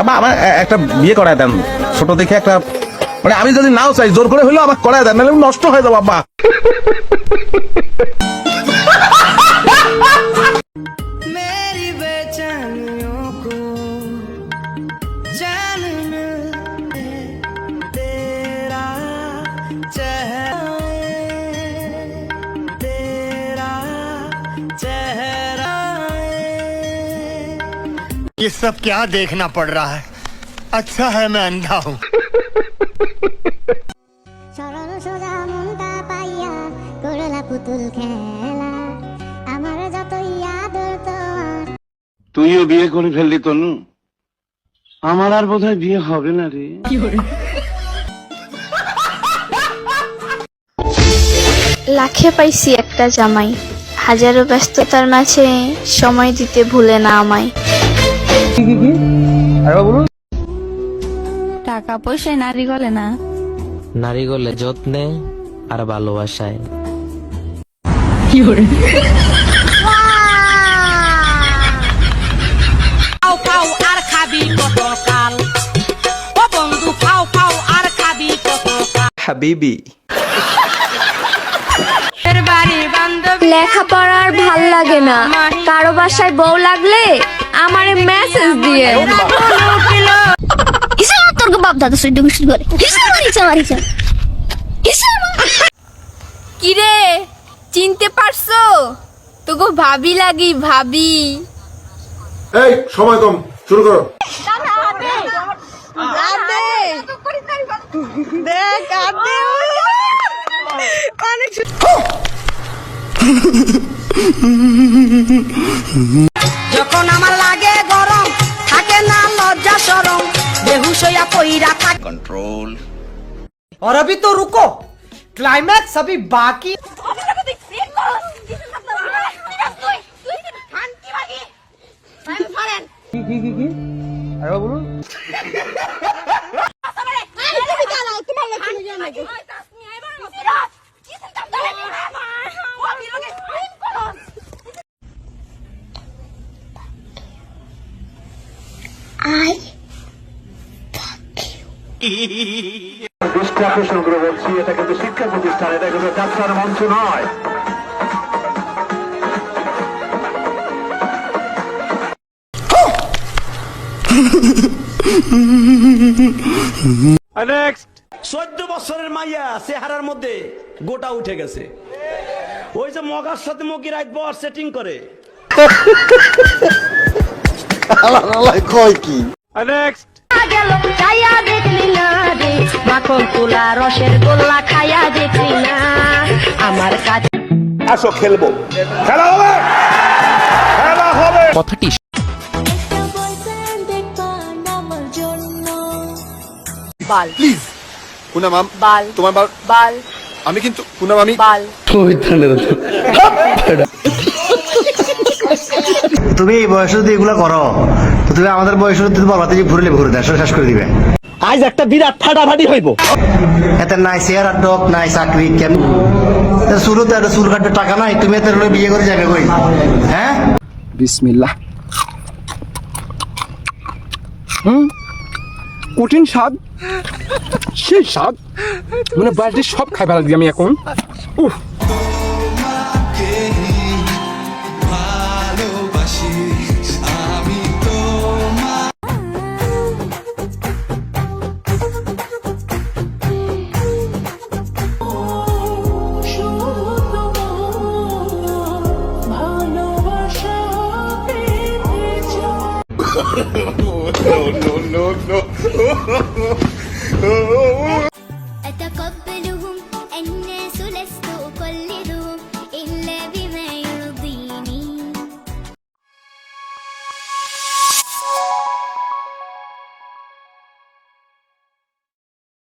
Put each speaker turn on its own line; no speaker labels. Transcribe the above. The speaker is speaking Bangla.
আমার একটা বিয়ে করায় দেন। ছোট দেখে একটা মানে আমি যদি নাও চাই, জোর করে হলেও আমার করায় দেন, নাহলে নষ্ট হয়ে যাব, আব্বা।
ये सब क्या देखना पड़ रहा है अच्छा है मैं अंधा हूँ
সরল সোজা মনটা পাইয়া করলা পুতুল খেলা আমার যতই আদর তোমার
তুইও বিয়ে করে ফেললি তনু আমার আর বোধহয় বিয়ে হবে না রে
লাখে পাইছি একটা জামাই হাজারো ব্যস্ততার মাঝে সময় দিতে ভুলে না আমায় টাকা পয়সায় নারী গলে না।
নারী গলে যত্নে আর ভালোবাসায়।
ফাও ফাও আর খাবি কত কাল ও বন্ধু ফাও ফাও আর খাবি কত কাল
হাবিবি।
এর বাড়ি বান্ধবী
লেখাপড়ার ভালো লাগে না। কারও বাসায় বউ লাগলে আমারে মেসেজ দিয়ে
তোর বাপ দাদা সৈন্য গুষ্টি করে।
কিরে চিনতে পারছ? তোকে ভাবি লাগি ভাবি।
এই সময় কম শুরু করো।
যখন বেহুশ হইয়া পইরা থাকে
কন্ট্রোল
और अभी तो रुको क्लाइमैक्स अभी बाकी
দৃষ্টি আকর্ষণ করে বলছি এটা কিন্তু শিক্ষা প্রতিষ্ঠান এটা কিন্তু যাত্রার মঞ্চ নয়।
চোদ্দ বছরের মাইয়া চেহারার মধ্যে গোটা উঠে গেছে। ওই যে মগার সাথে মকি রাত বর সেটিং করে।
গেল চাইয়া দেখলি না রে মাখন তুলা রসের গোল্লা দেখলি না। আমার কাছে
আসো খেলব। খেলা হবে! খেলা হবে!
কথাটি
বাল।
পুনা মাম
বাল।
তোমার বাল।
বাল।
আমি কিন্তু পুনাম আমি
বাল।
তুমি এই বয়সে যদি এগুলো করো তো তুমি আমাদের বয়সে যদি বলবা যে ঘুরলে ঘুরে দেয় শেষ করে দিবে।
আজ একটা বিরাট ফাটাফাটি হইব।
এতে নাই চেহারা টক নাই চাকরি কেন? শুরু তো একটা চুল কাটবে টাকা নাই তুমি এত বিয়ে করে যাবে কই? হ্যাঁ?
বিসমিল্লাহ। হুম? কঠিন স্বাদ। সেই স্বাদ। মানে বাড়িতে সব খাই দিই আমি এখন। উফ। no, no, no, no.
أتقبلهم أنني